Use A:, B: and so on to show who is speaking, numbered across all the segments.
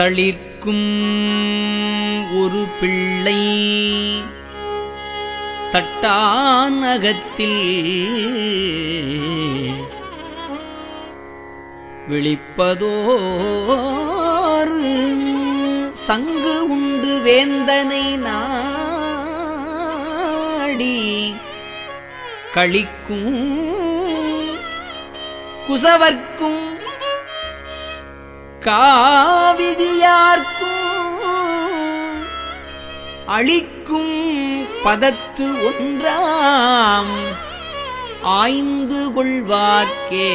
A: தளிர்க்கும் ஒரு பிள்ளை. தட்டானகத்தில் விழிப்பதோரு சங்கு உண்டு வேந்தனை நாடி. கழிக்கும் குசவர்க்கும் காவிதியார்க்கும் அளிக்கும் பதத்து ஒன்றாம் ஆய்ந்து கொள்வார்க்கே.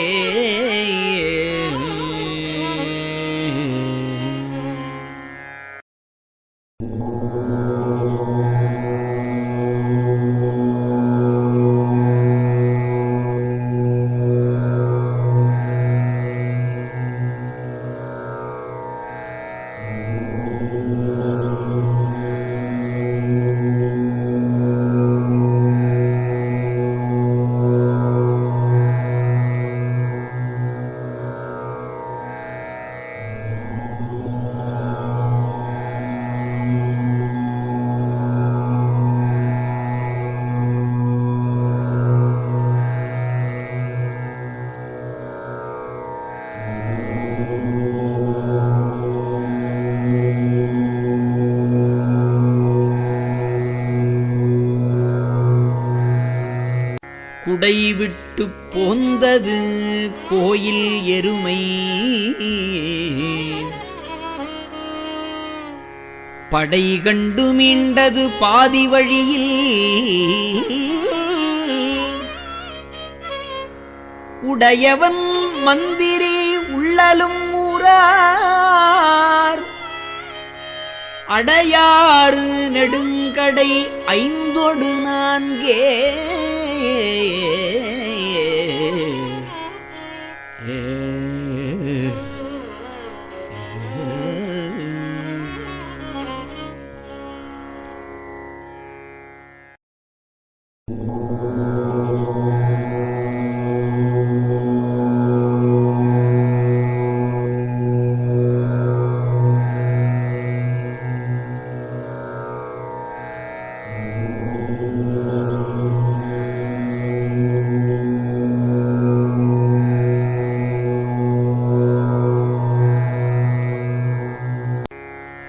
A: குடைவிட்டு போந்தது கோயில் எருமை. படை கண்டு மீண்டது பாதி வழியில். உடையவன் மந்திரி உள்ளலும் ஊரார். அடையாறு நெடுங்கடை ஐந்தொடு நான்கே. yeah, yeah.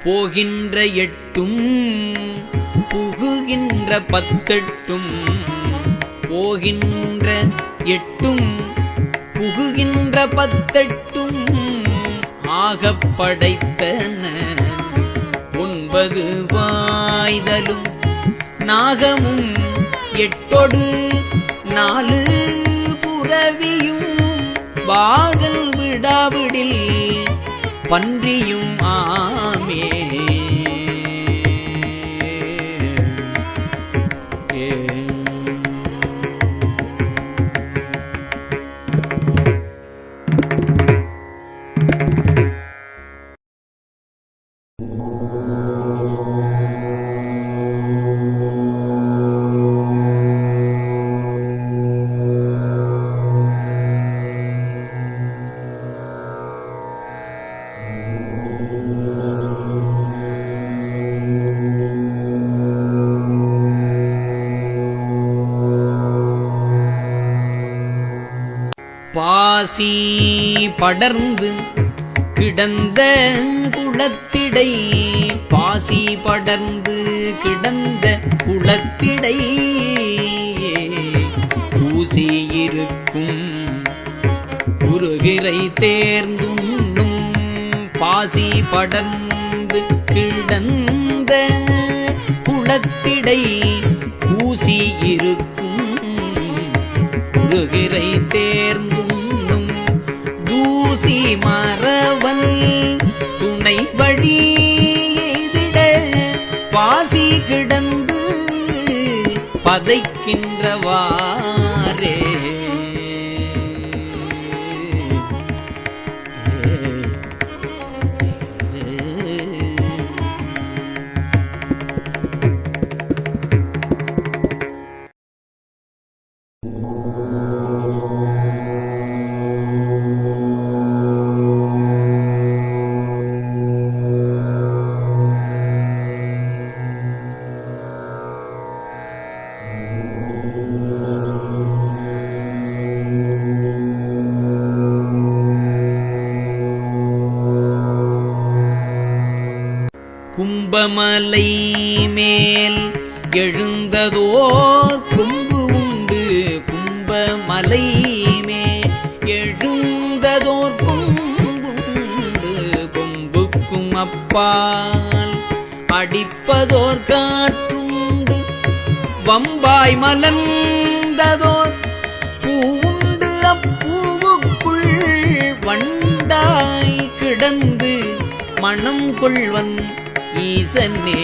A: போகின்ற எட்டும் புகுகின்ற பத்தெட்டும் போகின்ற எட்டும் புகுகின்ற பத்தெட்டும் ஆகப் படைத்தன. ஒன்பது வாய்தலும் நாகமும் எட்டொடு நாலு புறவியும் பாகல் விடாவிடில் பன்றியும் ஆமே. பாசி படர்ந்து கிடந்த குளத்திடை பாசி படர்ந்து கிடந்த குளத்திடை. ஊசியிருக்கும் குருகிரை தேர்ந்துண்ணும் பாசி படர்ந்து கிடந்த குளத்திடை. பூசி விதைக்கின்றவா கும்பமலை மேல் எழுந்ததோர் கொம்பு உண்டு. கும்பமலை மேல் எழுந்ததோர் கொம்புண்டு கொம்புக்கும் அப்பால் அடிப்பதோர் காற்றுண்டு. வம்பாய் மலர்ந்ததோர் பூவுண்டு அப்பூவுக்குள் வண்டாய் கிடந்து மனம் கொள்வன் ஈசனே